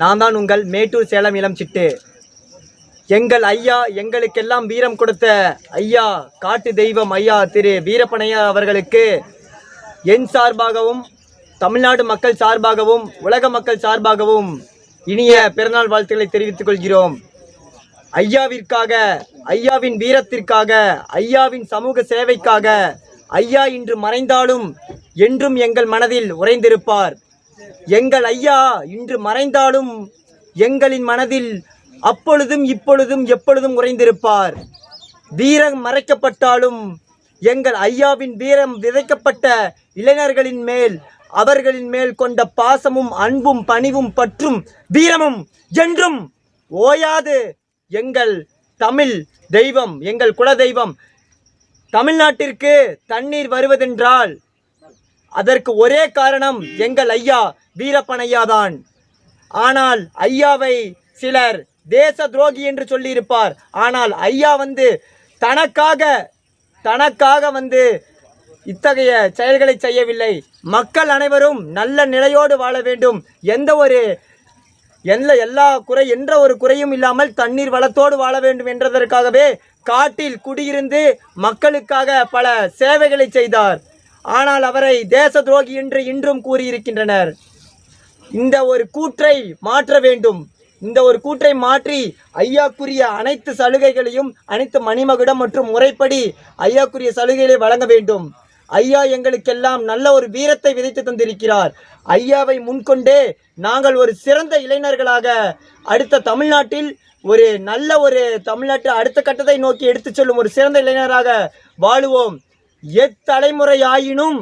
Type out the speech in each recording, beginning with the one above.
நான் தான் உங்கள் மேட்டூர் சேலம் இளம் சிட்டு. எங்கள் ஐயா எங்களுக்கெல்லாம் வீரம் கொடுத்த ஐயா காட்டு தெய்வம் ஐயா திரு வீரப்பனையா அவர்களுக்கு என் சார்பாகவும் தமிழ்நாடு மக்கள் சார்பாகவும் உலக மக்கள் சார்பாகவும் இனிய பிறநாள் வாழ்த்துக்களை தெரிவித்துக் கொள்கிறோம். ஐயாவிற்காக ஐயாவின் வீரத்திற்காக ஐயாவின் சமூக சேவைக்காக ஐயா இன்று மறைந்தாலும் என்றும் எங்கள் மனதில் உறைந்திருப்பார். எங்கள் ஐயா இன்று மறைந்தாலும் எங்களின் மனதில் அப்பொழுதும் இப்பொழுதும் எப்பொழுதும் உறைந்திருப்பார். வீரம் மறைக்கப்பட்டாலும் எங்கள் ஐயாவின் வீரம் விதைக்கப்பட்ட இளைஞர்களின் மேல் அவர்களின் மேல் கொண்ட பாசமும் அன்பும் பணிவும் பற்றும் வீரமும் என்றும் ஓயாது. எங்கள் தமிழ் தெய்வம் எங்கள் குல தெய்வம் தமிழ்நாட்டிற்கு தண்ணீர் வருவதென்றால் அதற்கு ஒரே காரணம் எங்கள் ஐயா வீரப்பனையாதான். ஆனால் ஐயாவை சிலர் தேச துரோகி என்று சொல்லியிருப்பார். ஆனால் ஐயா வந்து தனக்காக தனக்காக வந்து இத்தகைய செயல்களை செய்யவில்லை. மக்கள் அனைவரும் நல்ல நிலையோடு வாழ வேண்டும். எந்த ஒரு எந்த எல்லா குறை என்ற ஒரு குறையும் இல்லாமல் தண்ணீர் வளத்தோடு வாழ வேண்டும் என்றதற்காகவே காட்டில் குடியிருந்து மக்களுக்காக பல சேவைகளை செய்தார். ஆனால் அவரை தேச துரோகி என்று இன்றும் கூறியிருக்கின்றனர். இந்த ஒரு கூற்றை மாற்ற வேண்டும். இந்த ஒரு கூற்றை மாற்றி ஐயாக்குரிய அனைத்து சலுகைகளையும் அனைத்து மணிமகுடம் மற்றும் முறைப்படி ஐயாக்குரிய சலுகைகளை வழங்க வேண்டும். ஐயா எங்களுக்கெல்லாம் நல்ல ஒரு வீரத்தை விதைத்து தந்திருக்கிறார். ஐயாவை முன்கொண்டே நாங்கள் ஒரு சிறந்த இளைஞர்களாக அடுத்த தமிழ்நாட்டில் ஒரு நல்ல ஒரு தமிழ்நாட்டு அடுத்த கட்டத்தை நோக்கி எடுத்துச் செல்லும் ஒரு சிறந்த இளைஞராக வாழுவோம். எத்தலைமுறையாயினும்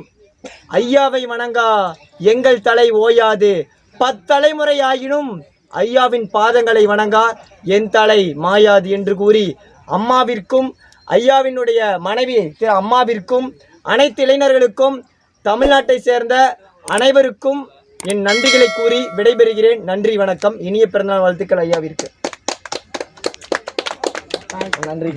ஐயாவை வணங்கா எங்கள் தலை ஓயாது. பத்தலைமுறையாயினும் ஐயாவின் பாதங்களை வணங்கா என் தலை மாயாது என்று கூறி அம்மாவிற்கும் ஐயாவினுடைய மனைவி திரு அம்மாவிற்கும் அனைத்து இளைஞர்களுக்கும் தமிழ்நாட்டை சேர்ந்த அனைவருக்கும் என் நன்றிகளை கூறி விடைபெறுகிறேன். நன்றி வணக்கம். இனிய பிறந்தநாள் வாழ்த்துக்கள் ஐயாவிற்கு. நன்றி